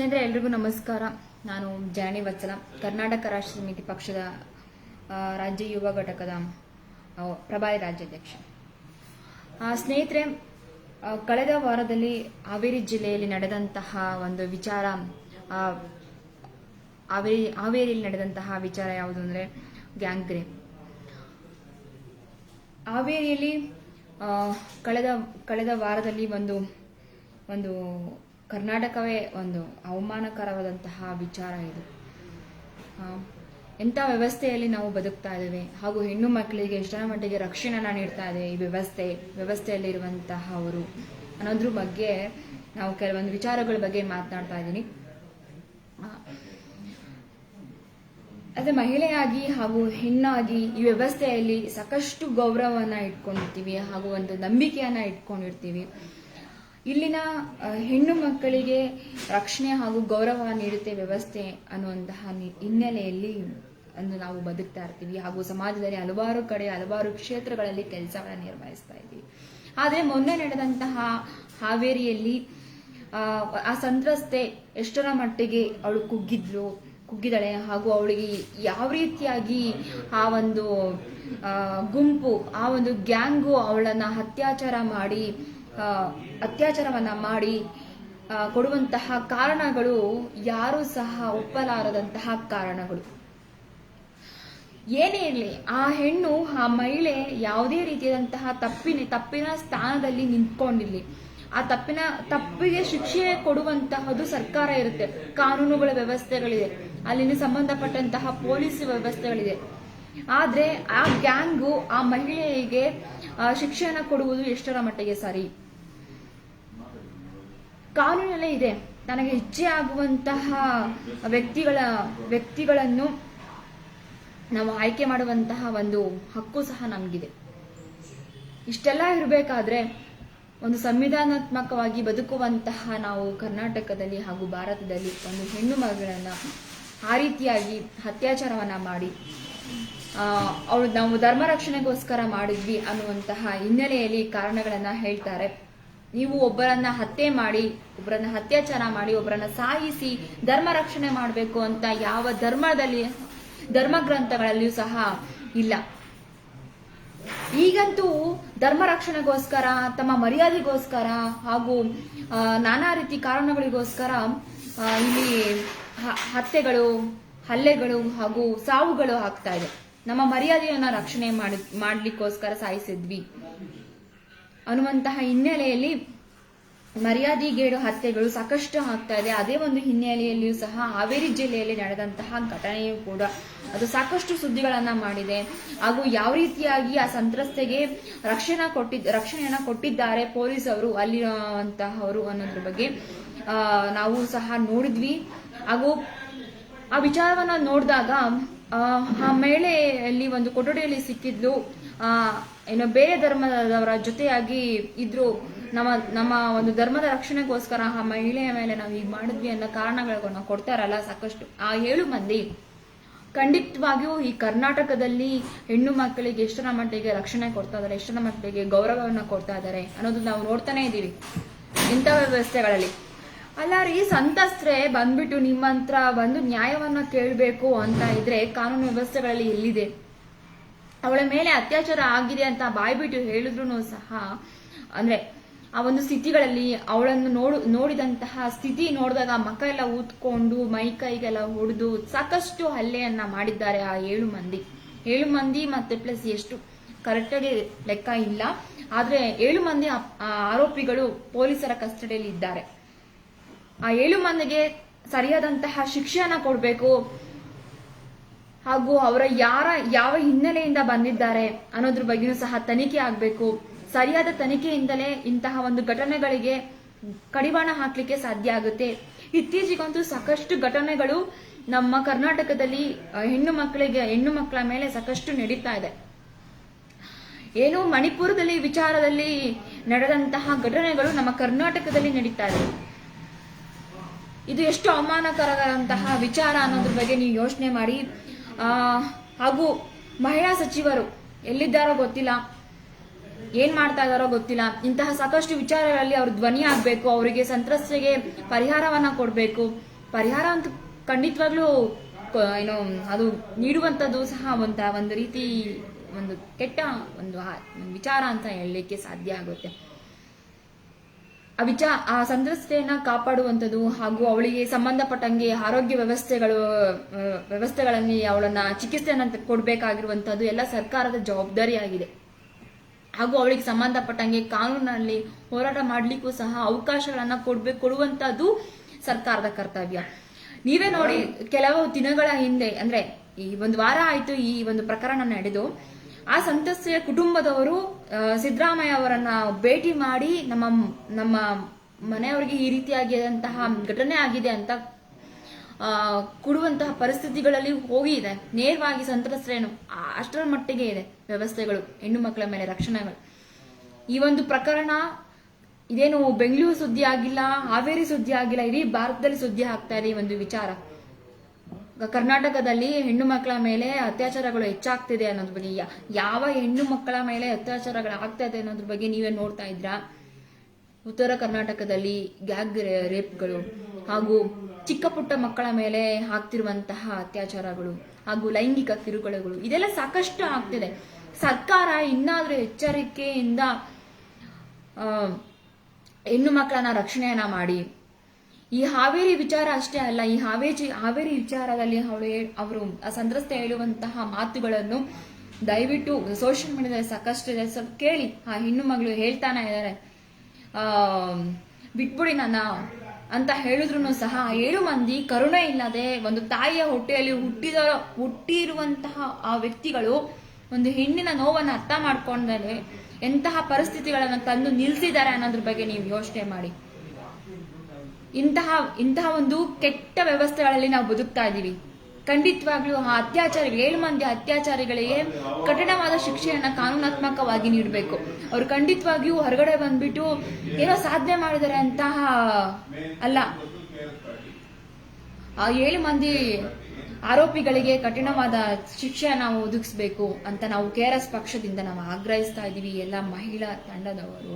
ಸ್ನೇಹಿತರೆ ಎಲ್ರಿಗೂ ನಮಸ್ಕಾರ. ನಾನು ಜನನಿ ವತ್ಸಲ, ಕರ್ನಾಟಕ ರಾಷ್ಟ್ರ ಸಮಿತಿ ಪಕ್ಷದ ರಾಜ್ಯ ಯುವ ಘಟಕದ ಪ್ರಭಾರಿ ರಾಜ್ಯಾಧ್ಯಕ್ಷ. ಸ್ನೇಹಿತರೆ ಕಳೆದ ವಾರದಲ್ಲಿ ಹಾವೇರಿ ಜಿಲ್ಲೆಯಲ್ಲಿ ನಡೆದಂತಹ ಒಂದು ವಿಚಾರ ಹಾವೇರಿ, ಹಾವೇರಿಯಲ್ಲಿ ನಡೆದಂತಹ ವಿಚಾರ ಯಾವುದು ಅಂದರೆ ಗ್ಯಾಂಗ್ ರೇಪ್ ಹಾವೇರಿಯಲ್ಲಿ ಕಳೆದ ಕಳೆದ ವಾರದಲ್ಲಿ ಒಂದು ಒಂದು ಕರ್ನಾಟಕವೇ ಒಂದು ಅವಮಾನಕರವಾದಂತಹ ವಿಚಾರ ಇದು. ಎಂಥ ವ್ಯವಸ್ಥೆಯಲ್ಲಿ ನಾವು ಬದುಕ್ತಾ ಇದ್ದೇವೆ, ಹಾಗೂ ಹೆಣ್ಣು ಮಕ್ಕಳಿಗೆ ಎಷ್ಟರ ಮಟ್ಟಿಗೆ ರಕ್ಷಣೆನ ನೀಡ್ತಾ ಇದೆ ಈ ವ್ಯವಸ್ಥೆ, ವ್ಯವಸ್ಥೆಯಲ್ಲಿರುವಂತಹ ಅವರು. ಅನ್ನೋದ್ರ ಬಗ್ಗೆ ನಾವು ಕೆಲವೊಂದು ವಿಚಾರಗಳ ಬಗ್ಗೆ ಮಾತನಾಡ್ತಾ ಇದ್ದೀನಿ. ಅದೇ ಮಹಿಳೆಯಾಗಿ ಹಾಗೂ ಹೆಣ್ಣಾಗಿ ಈ ವ್ಯವಸ್ಥೆಯಲ್ಲಿ ಸಾಕಷ್ಟು ಗೌರವವನ್ನ ಇಟ್ಕೊಂಡಿರ್ತೀವಿ, ಹಾಗೂ ಒಂದು ನಂಬಿಕೆಯನ್ನ ಇಟ್ಕೊಂಡಿರ್ತೀವಿ. ಇಲ್ಲಿನ ಹೆಣ್ಣು ಮಕ್ಕಳಿಗೆ ರಕ್ಷಣೆ ಹಾಗೂ ಗೌರವ ನೀಡುತ್ತೆ ವ್ಯವಸ್ಥೆ ಅನ್ನುವಂತಹ ಹಿನ್ನೆಲೆಯಲ್ಲಿ ಅಂದು ನಾವು ಬದುಕ್ತಾ ಇರ್ತೀವಿ. ಹಾಗೂ ಸಮಾಜದಲ್ಲಿ ಹಲವಾರು ಕಡೆ ಹಲವಾರು ಕ್ಷೇತ್ರಗಳಲ್ಲಿ ಕೆಲಸಗಳನ್ನು ನಿರ್ವಹಿಸ್ತಾ ಇದ್ದೀವಿ. ಆದರೆ ಮೊನ್ನೆ ನಡೆದಂತಹ ಹಾವೇರಿಯಲ್ಲಿ ಆ, ಸಂತ್ರಸ್ತೆ ಎಷ್ಟರ ಮಟ್ಟಿಗೆ ಅವಳು ಕುಗ್ಗಿದ್ಲು ಕುಗ್ಗಿದಾಳೆ ಹಾಗೂ ಅವಳಿಗೆ ಯಾವ ರೀತಿಯಾಗಿ ಆ ಒಂದು ಗುಂಪು ಆ ಒಂದು ಗ್ಯಾಂಗು ಅವಳನ್ನ ಅತ್ಯಾಚಾರ ಮಾಡಿ ಅತ್ಯಾಚಾರವನ್ನ ಮಾಡಿ ಕೊಡುವಂತಹ ಕಾರಣಗಳು ಯಾರು ಸಹ ಒಪ್ಪಲಾರದಂತಹ ಕಾರಣಗಳು. ಏನೇ ಇರಲಿ, ಆ ಹೆಣ್ಣು, ಆ ಮಹಿಳೆ ಯಾವುದೇ ರೀತಿಯಾದಂತಹ ತಪ್ಪಿನ ತಪ್ಪಿನ ಸ್ಥಾನದಲ್ಲಿ ನಿಂತ್ಕೊಂಡಿರ್ಲಿ, ಆ ತಪ್ಪಿನ, ತಪ್ಪಿಗೆ ಶಿಕ್ಷೆ ಕೊಡುವಂತಹದ್ದು ಸರ್ಕಾರ ಇರುತ್ತೆ, ಕಾನೂನುಗಳ ವ್ಯವಸ್ಥೆಗಳಿದೆ, ಅಲ್ಲಿನ ಸಂಬಂಧಪಟ್ಟಂತಹ ಪೊಲೀಸ್ ವ್ಯವಸ್ಥೆಗಳಿದೆ. ಆದ್ರೆ ಆ ಗ್ಯಾಂಗು ಆ ಮಹಿಳೆಗೆ ಶಿಕ್ಷೆಯನ್ನ ಕೊಡುವುದು ಎಷ್ಟರ ಮಟ್ಟಿಗೆ ಸರಿ? ಕಾನೂನಲ್ಲೇ ಇದೆ. ನನಗೆ ಇಚ್ಛೆ ಆಗುವಂತಹ ವ್ಯಕ್ತಿಗಳ ವ್ಯಕ್ತಿಗಳನ್ನು ನಾವು ಆಯ್ಕೆ ಮಾಡುವಂತಹ ಒಂದು ಹಕ್ಕು ಸಹ ನಮಗಿದೆ. ಇಷ್ಟೆಲ್ಲ ಇರಬೇಕಾದ್ರೆ ಒಂದು ಸಂವಿಧಾನಾತ್ಮಕವಾಗಿ ಬದುಕುವಂತಹ ನಾವು ಕರ್ನಾಟಕದಲ್ಲಿ ಹಾಗೂ ಭಾರತದಲ್ಲಿ ಒಂದು ಹೆಣ್ಣು ಮಗಳನ್ನ ಆ ರೀತಿಯಾಗಿ ಅತ್ಯಾಚಾರವನ್ನ ಮಾಡಿ ಆ, ಅವಳು ನಾವು ಧರ್ಮ ರಕ್ಷಣೆಗೋಸ್ಕರ ಮಾಡಿದ್ವಿ ಅನ್ನುವಂತಹ ಹಿನ್ನೆಲೆಯಲ್ಲಿ ಕಾರಣಗಳನ್ನ ಹೇಳ್ತಾರೆ. ನೀವು ಒಬ್ಬರನ್ನ ಹತ್ಯೆ ಮಾಡಿ, ಒಬ್ಬರನ್ನ ಅತ್ಯಾಚಾರ ಮಾಡಿ, ಒಬ್ಬರನ್ನ ಸಾಯಿಸಿ ಧರ್ಮ ರಕ್ಷಣೆ ಮಾಡಬೇಕು ಅಂತ ಯಾವ ಧರ್ಮದಲ್ಲಿ, ಧರ್ಮ ಗ್ರಂಥಗಳಲ್ಲಿಯೂ ಸಹ ಇಲ್ಲ. ಈಗಂತೂ ಧರ್ಮ ರಕ್ಷಣೆಗೋಸ್ಕರ, ತಮ್ಮ ಮರ್ಯಾದೆಗೋಸ್ಕರ ಹಾಗೂ ನಾನಾ ರೀತಿ ಕಾರಣಗಳಿಗೋಸ್ಕರ ಇಲ್ಲಿ ಹತ್ಯೆಗಳು, ಹಲ್ಲೆಗಳು ಹಾಗೂ ಸಾವುಗಳು ಆಗ್ತಾ ಇದೆ. ನಮ್ಮ ಮರ್ಯಾದೆಯನ್ನ ರಕ್ಷಣೆ ಮಾಡಿ, ಮಾಡ್ಲಿಕ್ಕೋಸ್ಕರ ಸಾಯಿಸಿದ್ವಿ. ಅನ್ನುವಂತಹ ಹಿನ್ನೆಲೆಯಲ್ಲಿ ಮರ್ಯಾದೆಗೇಡು ಹತ್ಯೆಗಳು ಸಾಕಷ್ಟು ಆಗ್ತಾ ಇದೆ. ಅದೇ ಒಂದು ಹಿನ್ನೆಲೆಯಲ್ಲಿಯೂ ಸಹ ಹಾವೇರಿ ಜಿಲ್ಲೆಯಲ್ಲಿ ನಡೆದಂತಹ ಘಟನೆಯೂ ಕೂಡ ಅದು ಸಾಕಷ್ಟು ಸುದ್ದಿಗಳನ್ನ ಮಾಡಿದೆ. ಹಾಗೂ ಯಾವ ರೀತಿಯಾಗಿ ಆ ಸಂತ್ರಸ್ತೆಗೆ ರಕ್ಷಣೆ ಕೊಟ್ಟಿದ್ದ ರಕ್ಷಣೆಯನ್ನ ಕೊಟ್ಟಿದ್ದಾರೆ ಪೊಲೀಸರು ಅಲ್ಲಿರುವಂತಹವರು ಅನ್ನೋದ್ರ ಬಗ್ಗೆ ನಾವು ಸಹ ನೋಡಿದ್ವಿ. ಹಾಗೂ ಆ ವಿಚಾರವನ್ನ ನೋಡಿದಾಗ, ಆ ಮಹಿಳೆಯಲ್ಲಿ ಒಂದು ಕೊಠಡಿಯಲ್ಲಿ ಸಿಕ್ಕಿದ್ಲು, ಆ ಏನೋ ಬೇರೆ ಧರ್ಮದವರ ಜೊತೆಯಾಗಿ ಇದ್ರು, ನಮ್ಮ ನಮ್ಮ ಒಂದು ಧರ್ಮದ ರಕ್ಷಣೆಗೋಸ್ಕರ ಆ ಮಹಿಳೆಯ ಮೇಲೆ ನಾವು ಈಗ ಮಾಡಿದ್ವಿ ಅನ್ನೋ ಕಾರಣಗಳನ್ನ ಕೊಡ್ತಾರಲ್ಲ ಸಾಕಷ್ಟು. ಆ ಏಳು ಮಂದಿ, ಖಂಡಿತವಾಗಿಯೂ ಈ ಕರ್ನಾಟಕದಲ್ಲಿ ಹೆಣ್ಣು ಮಕ್ಕಳಿಗೆ ಎಷ್ಟರ ಮಟ್ಟಿಗೆ ರಕ್ಷಣೆ ಕೊಡ್ತಾ ಇದ್ದಾರೆ ಎಷ್ಟರ ಮಟ್ಟಿಗೆ ಗೌರವವನ್ನು ಕೊಡ್ತಾ ಇದ್ದಾರೆ ಅನ್ನೋದು ನಾವು ನೋಡ್ತಾನೆ ಇದ್ದೀವಿ, ಇಂಥ ವ್ಯವಸ್ಥೆಗಳಲ್ಲಿ. ಅಲ್ಲ ರೀ ಸಂತಸ್ತ್ರೆ ಬಂದ್ಬಿಟ್ಟು ನಿಮ್ಮ ಹತ್ರ ಬಂದು ನ್ಯಾಯವನ್ನ ಕೇಳಬೇಕು ಅಂತ ಇದ್ರೆ ಕಾನೂನು ವ್ಯವಸ್ಥೆಗಳಲ್ಲಿ ಎಲ್ಲಿದೆ? ಅವಳ ಮೇಲೆ ಅತ್ಯಾಚಾರ ಆಗಿದೆ ಅಂತ ಬಾಯ್ಬಿಟ್ಟು ಹೇಳಿದ್ರು ಸಹ, ಅಂದ್ರೆ ಆ ಒಂದು ಸ್ಥಿತಿಗಳಲ್ಲಿ ಅವಳನ್ನು ನೋಡು, ನೋಡಿದಂತಹ ಸ್ಥಿತಿ ನೋಡಿದಾಗ ಮಕ ಎಲ್ಲ ಊದ್ಕೊಂಡು ಮೈ ಕೈಗೆಲ್ಲ ಹೊಡೆದು ಸಾಕಷ್ಟು ಹಲ್ಲೆಯನ್ನ ಮಾಡಿದ್ದಾರೆ ಆ ಏಳು ಮಂದಿ. ಏಳು ಮಂದಿ ಮತ್ತೆ ಪ್ಲಸ್ ಎಷ್ಟು? ಕರೆಕ್ಟಾಗಿ ಲೆಕ್ಕ ಇಲ್ಲ. ಆದ್ರೆ ಏಳು ಮಂದಿ ಆರೋಪಿಗಳು ಪೊಲೀಸರ ಕಸ್ಟಡಿಯಲ್ಲಿ ಇದ್ದಾರೆ ಆ ಏಳು ಮಂದಿಗೆ ಸರಿಯಾದಂತಹ ಶಿಕ್ಷೆಯನ್ನ ಕೊಡಬೇಕು. ಹಾಗೂ ಅವರ ಯಾರ, ಯಾವ ಹಿನ್ನೆಲೆಯಿಂದ ಬಂದಿದ್ದಾರೆ ಅನ್ನೋದ್ರ ಬಗ್ಗೆಯೂ ಸಹ ತನಿಖೆ ಆಗಬೇಕು. ಸರಿಯಾದ ತನಿಖೆಯಿಂದಲೇ ಇಂತಹ ಒಂದು ಘಟನೆಗಳಿಗೆ ಕಡಿವಾಣ ಹಾಕ್ಲಿಕ್ಕೆ ಸಾಧ್ಯ ಆಗುತ್ತೆ. ಇತ್ತೀಚೆಗಂತೂ ಸಾಕಷ್ಟು ಘಟನೆಗಳು ನಮ್ಮ ಕರ್ನಾಟಕದಲ್ಲಿ ಹೆಣ್ಣು ಮಕ್ಕಳಿಗೆ, ಹೆಣ್ಣು ಮಕ್ಕಳ ಮೇಲೆ ಸಾಕಷ್ಟು ನಡೀತಾ ಇದೆ. ಏನು ಮಣಿಪುರದಲ್ಲಿ ವಿಚಾರದಲ್ಲಿ ನಡೆದಂತಹ ಘಟನೆಗಳು ನಮ್ಮ ಕರ್ನಾಟಕದಲ್ಲಿ ನಡೀತಾ ಇದೆ. ಇದು ಎಷ್ಟು ಅವಮಾನಕರವಾದಂತಹ ವಿಚಾರ ಅನ್ನೋದ್ರ ಬಗ್ಗೆ ನೀವು ಯೋಚನೆ ಮಾಡಿ. ಹಾಗೂ ಮಹಿಳಾ ಸಚಿವರು ಎಲ್ಲಿದ್ದಾರೋ ಗೊತ್ತಿಲ್ಲ, ಏನ್ ಮಾಡ್ತಾ ಇದಾರೋ ಗೊತ್ತಿಲ್ಲ. ಇಂತಹ ಸಾಕಷ್ಟು ವಿಚಾರಗಳಲ್ಲಿ ಅವರು ಧ್ವನಿ ಆಗ್ಬೇಕು, ಅವರಿಗೆ ಸಂತ್ರಸ್ತೆಗೆ ಪರಿಹಾರವನ್ನ ಕೊಡಬೇಕು. ಪರಿಹಾರ ಅಂತ ಖಂಡಿತವಾಗ್ಲೂ ಏನು, ಅದು ನೀಡುವಂಥದ್ದು ಸಹ ಒಂದ ಒಂದು ರೀತಿ ಒಂದು ಕೆಟ್ಟ ಒಂದು ವಿಚಾರ ಅಂತ ಹೇಳಲಿಕ್ಕೆ ಸಾಧ್ಯ ಆಗುತ್ತೆ. ಆ ವಿಚಾರ ಆ ಸಂತ್ರಸ್ತೆಯನ್ನ ಕಾಪಾಡುವಂಥದ್ದು ಹಾಗೂ ಅವಳಿಗೆ ಸಂಬಂಧಪಟ್ಟಂಗೆ ಆರೋಗ್ಯ ವ್ಯವಸ್ಥೆಗಳು ವ್ಯವಸ್ಥೆಗಳಲ್ಲಿ ಅವಳನ್ನ ಚಿಕಿತ್ಸೆಯನ್ನ ಕೊಡಬೇಕಾಗಿರುವಂಥದ್ದು ಎಲ್ಲ ಸರ್ಕಾರದ ಜವಾಬ್ದಾರಿಯಾಗಿದೆ. ಹಾಗೂ ಅವಳಿಗೆ ಸಂಬಂಧಪಟ್ಟಂಗೆ ಕಾನೂನಲ್ಲಿ ಹೋರಾಟ ಮಾಡ್ಲಿಕ್ಕೂ ಸಹ ಅವಕಾಶಗಳನ್ನ ಕೊಡ್ಬೇಕು ಕೊಡುವಂತದ್ದು ಸರ್ಕಾರದ ಕರ್ತವ್ಯ. ನೀವೇ ನೋಡಿ, ಕೆಲವು ದಿನಗಳ ಹಿಂದೆ, ಅಂದ್ರೆ ಈ ಒಂದು ವಾರ ಆಯ್ತು ಈ ಒಂದು ಪ್ರಕರಣ ನಡೆದು ಆ ಸಂತ್ರಸ್ತೆಯ ಕುಟುಂಬದವರು ಸಿದ್ದರಾಮಯ್ಯ ಅವರನ್ನ ಭೇಟಿ ಮಾಡಿ ನಮ್ಮ ನಮ್ಮ ಮನೆಯವರಿಗೆ ಈ ರೀತಿಯಾಗಿದಂತಹ ಘಟನೆ ಆಗಿದೆ ಅಂತ ಕೊಡುವಂತಹ ಪರಿಸ್ಥಿತಿಗಳಲ್ಲಿ ಹೋಗಿ ಇದೆ. ನೇರವಾಗಿ ಸಂತ್ರಸ್ತರೇನು ಅಷ್ಟರ ಮಟ್ಟಿಗೆ ಇದೆ ವ್ಯವಸ್ಥೆಗಳು, ಹೆಣ್ಣು ಮಕ್ಕಳ ಮೇಲೆ ರಕ್ಷಣೆಗಳು. ಈ ಒಂದು ಪ್ರಕರಣ ಇದೇನು ಬೆಂಗಳೂರು ಸುದ್ದಿ ಆಗಿಲ್ಲ, ಹಾವೇರಿ ಸುದ್ದಿ ಆಗಿಲ್ಲ, ಇಡೀ ಭಾರತದಲ್ಲಿ ಸುದ್ದಿ ಆಗ್ತಾ ಇದೆ ಈ ಒಂದು ವಿಚಾರ. ಕರ್ನಾಟಕದಲ್ಲಿ ಹೆಣ್ಣು ಮಕ್ಕಳ ಮೇಲೆ ಅತ್ಯಾಚಾರಗಳು ಹೆಚ್ಚಾಗ್ತಿದೆ ಅನ್ನೋದ್ರ ಬಗ್ಗೆ ಯಾವ ಹೆಣ್ಣು ಮಕ್ಕಳ ಮೇಲೆ ಅತ್ಯಾಚಾರಗಳು ಆಗ್ತಾ ಇದೆ ಅನ್ನೋದ್ರ ಬಗ್ಗೆ ನೀವೇ ನೋಡ್ತಾ ಇದ್ರಾ? ಉತ್ತರ ಕರ್ನಾಟಕದಲ್ಲಿ ಗ್ಯಾಗ್ ರೇಪ್ಗಳು ಹಾಗೂ ಚಿಕ್ಕ ಪುಟ್ಟ ಮಕ್ಕಳ ಮೇಲೆ ಆಗ್ತಿರುವಂತಹ ಅತ್ಯಾಚಾರಗಳು ಹಾಗೂ ಲೈಂಗಿಕ ಕಿರುಕುಳಗಳು, ಇದೆಲ್ಲ ಸಾಕಷ್ಟು ಆಗ್ತಿದೆ. ಸರ್ಕಾರ ಇನ್ನಾದ್ರೂ ಎಚ್ಚರಿಕೆಯಿಂದ ಹೆಣ್ಣು ಮಕ್ಕಳನ್ನ ರಕ್ಷಣೆಯನ್ನ ಮಾಡಿ ಈ ಹಾವೇರಿ ವಿಚಾರ ಅಷ್ಟೇ ಅಲ್ಲ, ಈ ಹಾವೇರಿ ಹಾವೇರಿ ವಿಚಾರದಲ್ಲಿ ಅವಳು ಅವರು ಆ ಸಂತ್ರಸ್ತೆ ಹೇಳುವಂತಹ ಮಾತುಗಳನ್ನು ದಯವಿಟ್ಟು ಸೋಷಿಯಲ್ ಮೀಡಿಯಾದಲ್ಲಿ ಸಾಕಷ್ಟು ಇದೆ ಸ್ವಲ್ಪ ಕೇಳಿ. ಆ ಹೆಣ್ಣು ಮಗಳು ಹೇಳ್ತಾನೆ ಇದ್ದಾರೆ. ಆ, ಬಿಟ್ಬಿಡಿ ನನ್ನ ಅಂತ ಹೇಳಿದ್ರು ಸಹ ಏಳು ಮಂದಿ, ಕರುಣೆ ಇಲ್ಲದೆ ಒಂದು ತಾಯಿಯ ಹೊಟ್ಟೆಯಲ್ಲಿ ಹುಟ್ಟಿದ, ಹುಟ್ಟಿರುವಂತಹ ಆ ವ್ಯಕ್ತಿಗಳು ಒಂದು ಹೆಣ್ಣಿನ ನೋವನ್ನು ಅರ್ಥ ಮಾಡ್ಕೊಂಡರೆ ಎಂತಹ ಪರಿಸ್ಥಿತಿಗಳನ್ನು ತಂದು ನಿಲ್ಸಿದ್ದಾರೆ ಅನ್ನೋದ್ರ ಬಗ್ಗೆ ನೀವು ಯೋಚನೆ ಮಾಡಿ. ಇಂತಹ ಇಂತಹ ಒಂದು ಕೆಟ್ಟ ವ್ಯವಸ್ಥೆಗಳಲ್ಲಿ ನಾವು ಬದುಕ್ತಾ ಇದ್ದೀವಿ. ಖಂಡಿತವಾಗ್ಲೂ ಆ ಅತ್ಯಾಚಾರಿಗಳು, ಏಳು ಮಂದಿ ಅತ್ಯಾಚಾರಿಗಳಿಗೆ ಕಠಿಣವಾದ ಶಿಕ್ಷೆಯನ್ನ ಕಾನೂನಾತ್ಮಕವಾಗಿ ನೀಡಬೇಕು. ಅವ್ರು ಖಂಡಿತವಾಗಿಯೂ ಹೊರಗಡೆ ಬಂದ್ಬಿಟ್ಟು ಏನೋ ಸಾಧನೆ ಮಾಡಿದರೆ ಅಂತಹ ಅಲ್ಲ. ಆ ಏಳು ಮಂದಿ ಆರೋಪಿಗಳಿಗೆ ಕಠಿಣವಾದ ಶಿಕ್ಷೆ ನಾವು ಒದಗಿಸಬೇಕು ಅಂತ ನಾವು ಕೆ ಆರ್ ಎಸ್ ಪಕ್ಷದಿಂದ ನಾವು ಆಗ್ರಹಿಸ್ತಾ ಇದ್ದೀವಿ. ಎಲ್ಲ ಮಹಿಳಾ ತಂಡದವರು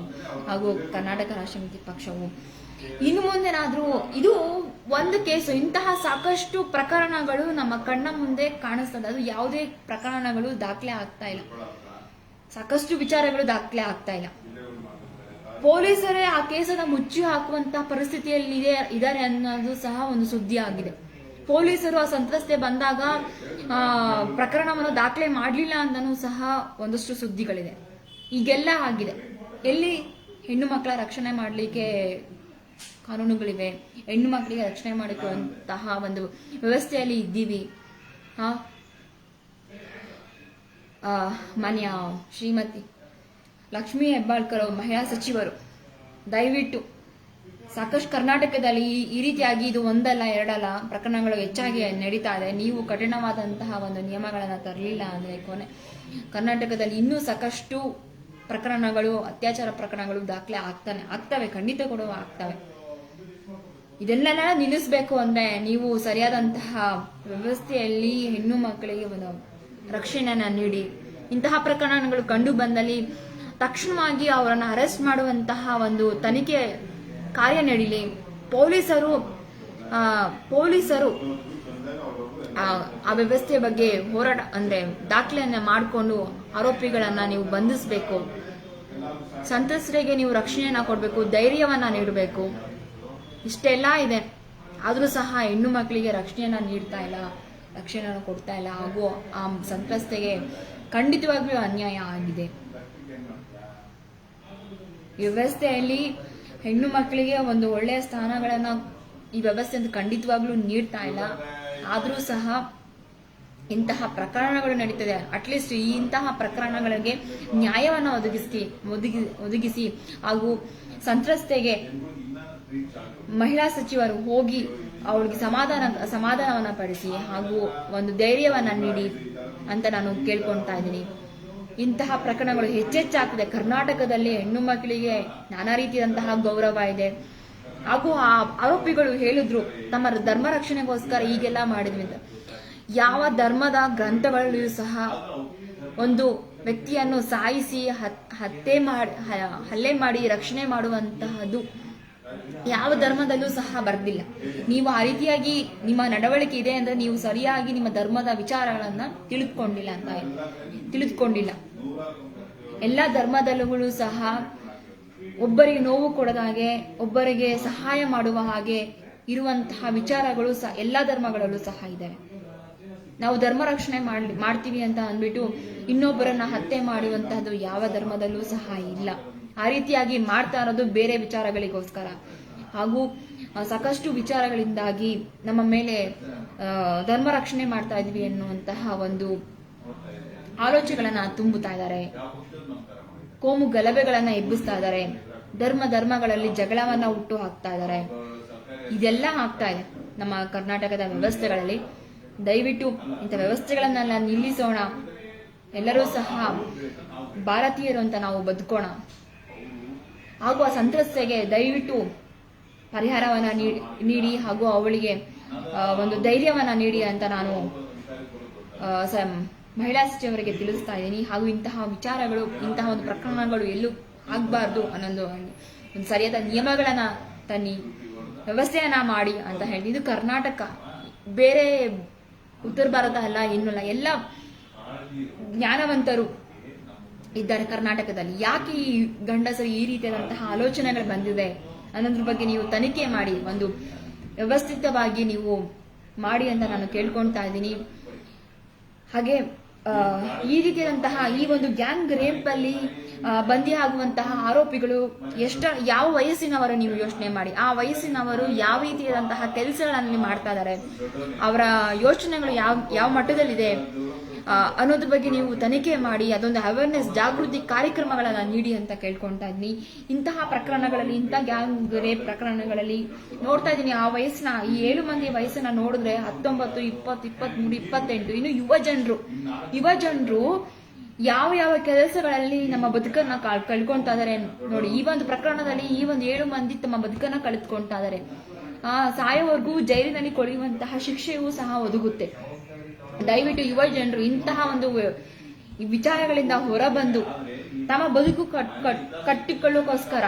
ಹಾಗೂ ಕರ್ನಾಟಕ ರಾಷ್ಟ್ರ ಸಮಿತಿ ಪಕ್ಷವು. ಇನ್ನು ಮುಂದೆನಾದ್ರೂ ಇದು ಒಂದು ಕೇಸು, ಇಂತಹ ಸಾಕಷ್ಟು ಪ್ರಕರಣಗಳು ನಮ್ಮ ಕಣ್ಣ ಮುಂದೆ ಕಾಣಿಸ್ತದೆ. ಅದು ಯಾವುದೇ ಪ್ರಕರಣಗಳು ದಾಖಲೆ ಆಗ್ತಾ ಇಲ್ಲ. ಸಾಕಷ್ಟು ವಿಚಾರಗಳು ದಾಖಲೆ ಆಗ್ತಾ ಇಲ್ಲ. ಪೊಲೀಸರೇ ಆ ಕೇಸನ್ನ ಮುಚ್ಚಿ ಹಾಕುವಂತಹ ಪರಿಸ್ಥಿತಿಯಲ್ಲಿ ಇದೆ, ಇದ್ದಾರೆ ಅನ್ನೋದು ಸಹ ಒಂದು ಸುದ್ದಿ ಆಗಿದೆ. ಪೊಲೀಸರು ಆ ಸಂತ್ರಸ್ತೆ ಬಂದಾಗ, ಆ, ಪ್ರಕರಣವನ್ನು ದಾಖಲೆ ಮಾಡಲಿಲ್ಲ ಅಂತನೂ ಸಹ ಒಂದಷ್ಟು ಸುದ್ದಿಗಳಿದೆ. ಈಗೆಲ್ಲ ಆಗಿದೆ. ಎಲ್ಲಿ ಹೆಣ್ಣು ಮಕ್ಕಳ ರಕ್ಷಣೆ ಮಾಡಲಿಕ್ಕೆ ಕಾನೂನುಗಳಿವೆ. ಹೆಣ್ಣು ಮಕ್ಕಳಿಗೆ ರಕ್ಷಣೆ ಮಾಡಿಕೊಳ್ಳುವಂತಹ ಒಂದು ವ್ಯವಸ್ಥೆಯಲ್ಲಿ ಇದ್ದೀವಿ. ಮಾನ್ಯ ಶ್ರೀಮತಿ ಲಕ್ಷ್ಮೀ ಹೆಬ್ಬಾಳ್ಕರ್ ಅವರು ಮಹಿಳಾ ಸಚಿವರು, ದಯವಿಟ್ಟು ಸಾಕಷ್ಟು ಕರ್ನಾಟಕದಲ್ಲಿ ಈ ರೀತಿಯಾಗಿ ಇದು ಒಂದಲ್ಲ, ಎರಡಲ್ಲ ಪ್ರಕರಣಗಳು ಹೆಚ್ಚಾಗಿ ನಡೀತಾ ಇದೆ. ನೀವು ಕಠಿಣವಾದಂತಹ ಒಂದು ನಿಯಮಗಳನ್ನು ತರಲಿಲ್ಲ ಅಂದರೆ ಕೊನೆ. ಕರ್ನಾಟಕದಲ್ಲಿ ಇನ್ನೂ ಸಾಕಷ್ಟು ಪ್ರಕರಣಗಳು, ಅತ್ಯಾಚಾರ ಪ್ರಕರಣಗಳು ದಾಖಲೆ ಆಗ್ತಾನೆ, ಆಗ್ತವೆ, ಖಂಡಿತ ಕೂಡ ಆಗ್ತವೆ. ಇದೆಲ್ಲ ನಿಲ್ಲಿಸಬೇಕು ಅಂದ್ರೆ ನೀವು ಸರಿಯಾದಂತಹ ವ್ಯವಸ್ಥೆಯಲ್ಲಿ ಹೆಣ್ಣು ಮಕ್ಕಳಿಗೆ ಒಂದು ರಕ್ಷಣೆಯನ್ನ ನೀಡಿ. ಇಂತಹ ಪ್ರಕರಣಗಳು ಕಂಡು ಬಂದಲ್ಲಿ ತಕ್ಷಣವಾಗಿ ಅವರನ್ನು ಅರೆಸ್ಟ್ ಮಾಡುವಂತಹ ಒಂದು ತನಿಖೆ ಕಾರ್ಯ ನಡೀಲಿ. ಪೊಲೀಸರು ಪೊಲೀಸರು ಆ ವ್ಯವಸ್ಥೆ ಬಗ್ಗೆ ಹೋರಾಟ ಅಂದ್ರೆ ದಾಖಲೆಯನ್ನ ಮಾಡಿಕೊಂಡು ಆರೋಪಿಗಳನ್ನ ನೀವು ಬಂಧಿಸಬೇಕು. ಸಂತ್ರಸ್ತರಿಗೆ ನೀವು ರಕ್ಷಣೆಯನ್ನು ಕೊಡಬೇಕು, ಧೈರ್ಯವನ್ನ ನೀಡಬೇಕು. ಇಷ್ಟೆಲ್ಲ ಇದೆ. ಆದರೂ ಸಹ ಹೆಣ್ಣು ಮಕ್ಕಳಿಗೆ ರಕ್ಷಣೆಯನ್ನು ನೀಡ್ತಾ ಇಲ್ಲ, ರಕ್ಷಣೆಯನ್ನು ಕೊಡ್ತಾ ಇಲ್ಲ. ಹಾಗೂ ಆ ಸಂತ್ರಸ್ತೆಗೆ ಖಂಡಿತವಾಗ್ಲೂ ಅನ್ಯಾಯ ಆಗಿದೆ. ಈ ವ್ಯವಸ್ಥೆಯಲ್ಲಿ ಹೆಣ್ಣು ಮಕ್ಕಳಿಗೆ ಒಂದು ಒಳ್ಳೆಯ ಸ್ಥಾನಗಳನ್ನು ಈ ವ್ಯವಸ್ಥೆ ಅಂತ ಖಂಡಿತವಾಗ್ಲೂ ನೀಡ್ತಾ ಇಲ್ಲ. ಆದರೂ ಸಹ ಇಂತಹ ಪ್ರಕರಣಗಳು ನಡೀತದೆ. ಅಟ್ಲೀಸ್ಟ್ ಈ ಇಂತಹ ಪ್ರಕರಣಗಳಿಗೆ ನ್ಯಾಯವನ್ನು ಒದಗಿಸಿ, ಒದಗಿ, ಒದಗಿಸಿ ಹಾಗೂ ಸಂತ್ರಸ್ತೆಗೆ ಮಹಿಳಾ ಸಚಿವರು ಹೋಗಿ ಅವಳಿಗೆ ಸಮಾಧಾನ, ಸಮಾಧಾನವನ್ನ ಪಡಿಸಿ ಹಾಗೂ ಒಂದು ಧೈರ್ಯವನ್ನ ನೀಡಿ ಅಂತ ನಾನು ಕೇಳ್ಕೊಳ್ತಾ ಇದ್ದೀನಿ. ಇಂತಹ ಪ್ರಕರಣಗಳು ಹೆಚ್ಚೆಚ್ಚಾಗ್ತದೆ. ಕರ್ನಾಟಕದಲ್ಲಿ ಹೆಣ್ಣು ಮಕ್ಕಳಿಗೆ ನಾನಾ ರೀತಿಯಾದಂತಹ ಗೌರವ ಇದೆ. ಹಾಗೂ ಆ ಆರೋಪಿಗಳು ಹೇಳಿದ್ರು, ತಮ್ಮ ಧರ್ಮ ರಕ್ಷಣೆಗೋಸ್ಕರ ಹೀಗೆಲ್ಲ ಮಾಡಿದ್ವಿ ಅಂತ. ಯಾವ ಧರ್ಮದ ಗ್ರಂಥಗಳಲ್ಲಿಯೂ ಸಹ ಒಂದು ವ್ಯಕ್ತಿಯನ್ನು ಸಾಯಿಸಿ ಹತ್- ಹತ್ಯೆ ಮಾಡಿ ಹಲ್ಲೆ ಮಾಡಿ ರಕ್ಷಣೆ ಮಾಡುವಂತಹದ್ದು ಯಾವ ಧರ್ಮದಲ್ಲೂ ಸಹ ಬರ್ದಿಲ್ಲ. ನೀವು ಆ ರೀತಿಯಾಗಿ ನಿಮ್ಮ ನಡವಳಿಕೆ ಇದೆ ಅಂದ್ರೆ ನೀವು ಸರಿಯಾಗಿ ನಿಮ್ಮ ಧರ್ಮದ ವಿಚಾರಗಳನ್ನ ತಿಳಿದುಕೊಂಡಿಲ್ಲ ಅಂತ ತಿಳಿದುಕೊಂಡಿಲ್ಲ. ಎಲ್ಲ ಧರ್ಮದಲ್ಲೂ ಸಹ ಒಬ್ಬರಿಗೆ ನೋವು ಕೊಡದ ಹಾಗೆ ಒಬ್ಬರಿಗೆ ಸಹಾಯ ಮಾಡುವ ಹಾಗೆ ಇರುವಂತಹ ವಿಚಾರಗಳು ಸಹ ಎಲ್ಲ ಧರ್ಮಗಳಲ್ಲೂ ಸಹ ಇದ್ದಾವೆ. ನಾವು ಧರ್ಮ ರಕ್ಷಣೆ ಮಾಡ್ಲಿ, ಮಾಡ್ತೀವಿ ಅಂತ ಅಂದ್ಬಿಟ್ಟು ಇನ್ನೊಬ್ಬರನ್ನ ಹತ್ಯೆ ಮಾಡುವಂತಹದ್ದು ಯಾವ ಧರ್ಮದಲ್ಲೂ ಸಹ ಇಲ್ಲ. ಆ ರೀತಿಯಾಗಿ ಮಾಡ್ತಾ ಇರೋದು ಬೇರೆ ವಿಚಾರಗಳಿಗೋಸ್ಕರ. ಹಾಗೂ ಸಾಕಷ್ಟು ವಿಚಾರಗಳಿಂದಾಗಿ ನಮ್ಮ ಮೇಲೆ ಧರ್ಮ ರಕ್ಷಣೆ ಮಾಡ್ತಾ ಇದ್ವಿ ಎನ್ನುವಂತಹ ಒಂದು ಆಲೋಚನೆಗಳನ್ನ ತುಂಬುತ್ತಾ ಇದ್ದಾರೆ. ಕೋಮು ಗಲಭೆಗಳನ್ನ ಎಬ್ಬಿಸ್ತಾ ಇದ್ದಾರೆ. ಧರ್ಮ ಧರ್ಮಗಳಲ್ಲಿ ಜಗಳವನ್ನ ಹುಟ್ಟು ಹಾಕ್ತಾ ಇದ್ದಾರೆ. ಇದೆಲ್ಲ ಆಗ್ತಾ ಇದೆ ನಮ್ಮ ಕರ್ನಾಟಕದ ವ್ಯವಸ್ಥೆಗಳಲ್ಲಿ. ದಯವಿಟ್ಟು ಇಂಥ ವ್ಯವಸ್ಥೆಗಳನ್ನೆಲ್ಲ ನಿಲ್ಲಿಸೋಣ. ಎಲ್ಲರೂ ಸಹ ಭಾರತೀಯರು ಅಂತ ನಾವು ಬದುಕೋಣ. ಹಾಗೂ ಆ ಸಂತ್ರಸ್ತೆಗೆ ದಯವಿಟ್ಟು ಪರಿಹಾರವನ್ನ ನೀಡಿ ಹಾಗೂ ಅವಳಿಗೆ ಒಂದು ಧೈರ್ಯವನ್ನ ನೀಡಿ ಅಂತ ನಾನು ಮಹಿಳಾ ಸಚಿವರಿಗೆ ತಿಳಿಸ್ತಾ ಇದ್ದೀನಿ. ಹಾಗೂ ಇಂತಹ ವಿಚಾರಗಳು, ಇಂತಹ ಒಂದು ಪ್ರಕರಣಗಳು ಎಲ್ಲೂ ಆಗಬಾರ್ದು ಅನ್ನೊಂದು ಒಂದು ಸರಿಯಾದ ನಿಯಮಗಳನ್ನ ತನ್ನಿ, ವ್ಯವಸ್ಥೆಯನ್ನ ಮಾಡಿ ಅಂತ ಹೇಳಿ ಇದು ಕರ್ನಾಟಕ. ಬೇರೆ ಉತ್ತರ ಭಾರತ ಅಲ್ಲ ಇನ್ನೂ ಅಲ್ಲ. ಎಲ್ಲ ಜ್ಞಾನವಂತರು ಇದ್ದಾರೆ ಕರ್ನಾಟಕದಲ್ಲಿ. ಯಾಕೆ ಈ ಗಂಡಸರು ಈ ರೀತಿಯಾದಂತಹ ಆಲೋಚನೆಗಳು ಬಂದಿದೆ ಅನ್ನೋದ್ರ ಬಗ್ಗೆ ನೀವು ತನಿಖೆ ಮಾಡಿ, ಒಂದು ವ್ಯವಸ್ಥಿತವಾಗಿ ನೀವು ಮಾಡಿ ಅಂತ ನಾನು ಕೇಳ್ಕೊಳ್ತಾ ಇದ್ದೀನಿ. ಹಾಗೆ ಈ ರೀತಿಯಾದಂತಹ ಈ ಒಂದು ಗ್ಯಾಂಗ್ ರೇಪ್ ಅಲ್ಲಿ ಆಗುವಂತಹ ಆರೋಪಿಗಳು ಎಷ್ಟ ಯಾವ ವಯಸ್ಸಿನವರು ನೀವು ಯೋಚನೆ ಮಾಡಿ? ಆ ವಯಸ್ಸಿನವರು ಯಾವ ರೀತಿಯಾದಂತಹ ಕೆಲಸಗಳನ್ನು ಮಾಡ್ತಾ ಇದ್ದಾರೆ? ಅವರ ಯೋಚನೆಗಳು ಯಾವ ಯಾವ ಮಟ್ಟದಲ್ಲಿದೆ? ಅನ್ನೋದ್ರ ಬಗ್ಗೆ ನೀವು ತನಿಖೆ ಮಾಡಿ, ಅದೊಂದು ಅವೇರ್ನೆಸ್ ಜಾಗೃತಿ ಕಾರ್ಯಕ್ರಮಗಳನ್ನ ನೀಡಿ ಅಂತ ಕೇಳ್ಕೊಂತಾ ಇದ್ದೀನಿ ಇಂತಹ ಪ್ರಕರಣಗಳಲ್ಲಿ ಇಂತಹ ಗ್ಯಾಂಗ್ ರೇಪ್ ಪ್ರಕರಣಗಳಲ್ಲಿ ನೋಡ್ತಾ ಇದ್ದೀನಿ. ಆ ವಯಸ್ಸಿನ, ಈ ಏಳು ಮಂದಿ ವಯಸ್ಸನ್ನ ನೋಡಿದ್ರೆ ಹತ್ತೊಂಬತ್ತು, ಇಪ್ಪತ್ತು, ಇಪ್ಪತ್ಮೂರು, ಇಪ್ಪತ್ತೆಂಟು, ಇನ್ನು ಯುವ ಜನರು ಯುವ ಜನರು ಯಾವ ಯಾವ ಕೆಲಸಗಳಲ್ಲಿ ನಮ್ಮ ಬದುಕನ್ನ ಕಳ್ಕೊಂತ ಇದಾರೆ ನೋಡಿ, ಈ ಒಂದು ಪ್ರಕರಣದಲ್ಲಿ ಈ ಒಂದು ಏಳು ಮಂದಿ ತಮ್ಮ ಬದುಕನ್ನ ಕಳೆದುಕೊಂತಾ ಇದಾರೆ. ಆ, ಸಾಯೋವರೆಗೂ ಜೈಲಿನಲ್ಲಿ ಕೊಳೆಯುವಂತಹ ಶಿಕ್ಷೆಯೂ ಸಹ ಒದಗುತ್ತೆ. ದಯವಿಟ್ಟು ಯುವ ಜನರು ಇಂತಹ ಒಂದು ವಿಚಾರಗಳಿಂದ ಹೊರಬಂದು ತಮ್ಮ ಬದುಕು ಕಟ್, ಕಟ್- ಕಟ್ಟಿಕೊಳ್ಳೋಕೋಸ್ಕರ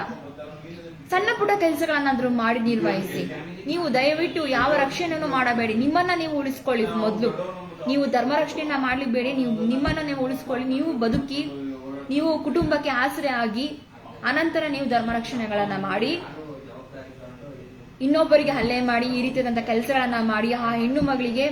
ಸಣ್ಣ ಪುಟ್ಟ ಕೆಲಸಗಳನ್ನಾದ್ರೂ ಮಾಡಿ ನಿರ್ವಹಿಸಿ. ನೀವು ದಯವಿಟ್ಟು ಯಾವ ರಕ್ಷಣೆಯನ್ನು ಮಾಡಬೇಡಿ. ನಿಮ್ಮನ್ನ ನೀವು ಉಳಿಸ್ಕೊಳ್ಳಿ ಮೊದಲು. ನೀವು ಧರ್ಮ ರಕ್ಷಣೆಯನ್ನ ಬೇಡಿ, ನೀವು ನಿಮ್ಮನ್ನ ನೀವು ಉಳಿಸ್ಕೊಳ್ಳಿ, ನೀವು ಬದುಕಿ, ನೀವು ಕುಟುಂಬಕ್ಕೆ ಆಸರೆ ಆಗಿ ಅನಂತರ ನೀವು ಧರ್ಮ ರಕ್ಷಣೆಗಳನ್ನ ಮಾಡಿ, ಇನ್ನೊಬ್ಬರಿಗೆ ಹಲ್ಲೆ ಮಾಡಿ, ಈ ರೀತಿಯಾದಂತಹ ಕೆಲಸಗಳನ್ನ ಮಾಡಿ, ಆ ಹೆಣ್ಣು ಮಗಳಿಗೆ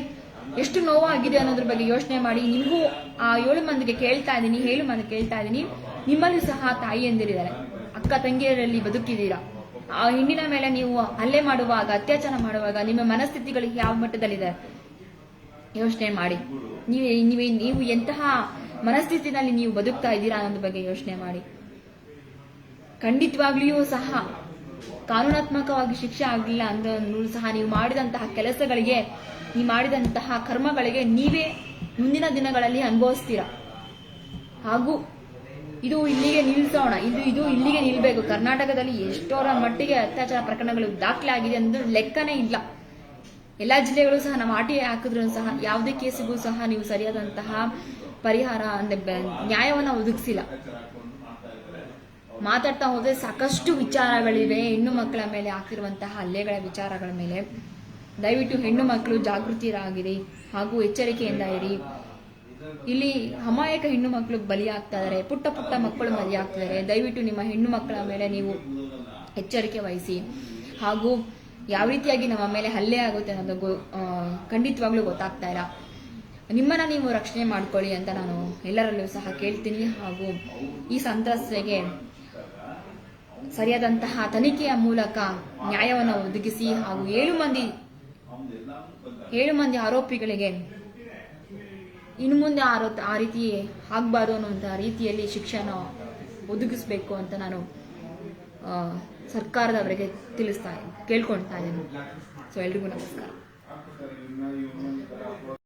ಎಷ್ಟು ನೋವಾಗಿದೆ ಅನ್ನೋದ್ರ ಬಗ್ಗೆ ಯೋಚನೆ ಮಾಡಿ, ನಿಮಗೂ ಆ ಏಳು ಮಂದಿಗೆ ಕೇಳ್ತಾ ಇದ್ದೀನಿ, ಏಳು ಮಂದಿ ಕೇಳ್ತಾ ಇದ್ದೀನಿ, ನಿಮ್ಮಲ್ಲಿ ಸಹ ತಾಯಿ ಎಂದಿರಿದ್ದಾರೆ ಅಕ್ಕ ತಂಗಿಯರಲ್ಲಿ ಬದುಕಿದ್ದೀರಾ? ಆ ಹೆಣ್ಣಿನ ಮೇಲೆ ನೀವು ಹಲ್ಲೆ ಮಾಡುವಾಗ, ಅತ್ಯಾಚಾರ ಮಾಡುವಾಗ ನಿಮ್ಮ ಮನಸ್ಥಿತಿಗಳು ಯಾವ ಮಟ್ಟದಲ್ಲಿದೆ? ಯೋಚನೆ ಮಾಡಿ. ನೀವು ನೀವು ನೀವು ಎಂತಹ ಮನಸ್ಥಿತಿನಲ್ಲಿ ನೀವು ಬದುಕ್ತಾ ಇದ್ದೀರಾ ಅನ್ನೋದ್ರ ಬಗ್ಗೆ ಯೋಚನೆ ಮಾಡಿ. ಖಂಡಿತವಾಗ್ಲಿಯೂ ಸಹ ಕಾನೂನಾತ್ಮಕವಾಗಿ ಶಿಕ್ಷೆ ಆಗಲಿಲ್ಲ ಅಂದ್ರೂ ಸಹ ನೀವು ಮಾಡಿದಂತಹ ಕೆಲಸಗಳಿಗೆ, ನೀವು ಮಾಡಿದಂತಹ ಕರ್ಮಗಳಿಗೆ ನೀವೇ ಮುಂದಿನ ದಿನಗಳಲ್ಲಿ ಅನುಭವಿಸ್ತೀರ. ಹಾಗೂ ಇದು ಇಲ್ಲಿಗೆ ನಿಲ್ಸೋಣ, ಇದು ಇದು ಇಲ್ಲಿಗೆ ನಿಲ್ಬೇಕು. ಕರ್ನಾಟಕದಲ್ಲಿ ಎಷ್ಟೋರ ಮಟ್ಟಿಗೆ ಅತ್ಯಾಚಾರ ಪ್ರಕರಣಗಳು ದಾಖಲೆ ಆಗಿದೆ ಅಂದ್ರೆ ಲೆಕ್ಕನೇ ಇಲ್ಲ. ಎಲ್ಲಾ ಜಿಲ್ಲೆಗಳು ಸಹ ನಮ್ಮ ಆರ್ ಟಿ ಐ ಹಾಕಿದ್ರು ಸಹ ಯಾವುದೇ ಕೇಸಿಗೂ ಸಹ ನೀವು ಸರಿಯಾದಂತಹ ಪರಿಹಾರ ಅಂದ್ರೆ ನ್ಯಾಯವನ್ನ ಒದಗಿಸಿಲ್ಲ. ಮಾತಾಡ್ತಾ ಹೋದ್ರೆ ಸಾಕಷ್ಟು ವಿಚಾರಗಳಿವೆ. ಹೆಣ್ಣು ಮಕ್ಕಳ ಮೇಲೆ ಹಾಕಿರುವಂತಹ ಹಲ್ಲೆಗಳ ವಿಚಾರಗಳ ಮೇಲೆ. ದಯವಿಟ್ಟು ಹೆಣ್ಣು ಮಕ್ಕಳು ಜಾಗೃತಿರಾಗಿರಿ ಹಾಗೂ ಎಚ್ಚರಿಕೆಯಿಂದ ಇರಿ. ಇಲ್ಲಿ ಅಮಾಯಕ ಹೆಣ್ಣು ಮಕ್ಕಳು ಬಲಿಯಾಗ್ತಾ ಇದಾರೆ ಪುಟ್ಟ ಪುಟ್ಟ ಮಕ್ಕಳು ಬಲಿಯಾಗ್ತಿದ್ದಾರೆ ದಯವಿಟ್ಟು ನಿಮ್ಮ ಹೆಣ್ಣು ಮಕ್ಕಳ ಮೇಲೆ ನೀವು ಎಚ್ಚರಿಕೆ ವಹಿಸಿ. ಹಾಗೂ ಯಾವ ರೀತಿಯಾಗಿ ನಮ್ಮ ಮೇಲೆ ಹಲ್ಲೆ ಆಗುತ್ತೆ ಅನ್ನೋದು ಗೊ- ಖಂಡಿತವಾಗ್ಲೂ ಗೊತ್ತಾಗ್ತಾ ಇಲ್ಲ. ನಿಮ್ಮನ್ನ ನೀವು ರಕ್ಷಣೆ ಮಾಡ್ಕೊಳ್ಳಿ ಅಂತ ನಾನು ಎಲ್ಲರಲ್ಲೂ ಸಹ ಕೇಳ್ತೀನಿ ಹಾಗೂ ಈ ಸಂತ್ರಸ್ತೆಗೆ ಸರಿಯಾದಂತಹ ತನಿಖೆಯ ಮೂಲಕ ನ್ಯಾಯವನ್ನು ಒದಗಿಸಿ ಹಾಗೂ ಏಳು ಮಂದಿ ಏಳು ಮಂದಿ ಆರೋಪಿಗಳಿಗೆ ಇನ್ನು ಮುಂದೆ ಆರೋ ಆ ರೀತಿ ಆಗಬಾರ್ದು ಅನ್ನುವಂತಹ ರೀತಿಯಲ್ಲಿ ಶಿಕ್ಷಣ ಒದಗಿಸ್ಬೇಕು ಅಂತ ನಾನು ಸರ್ಕಾರದವರಿಗೆ ತಿಳಿಸ್ತಾ ಕೇಳ್ಕೊಳ್ತಾ ಇದ್ದೀನಿ ಸೊ ಎಲ್ರಿಗೂ ನಮಸ್ಕಾರ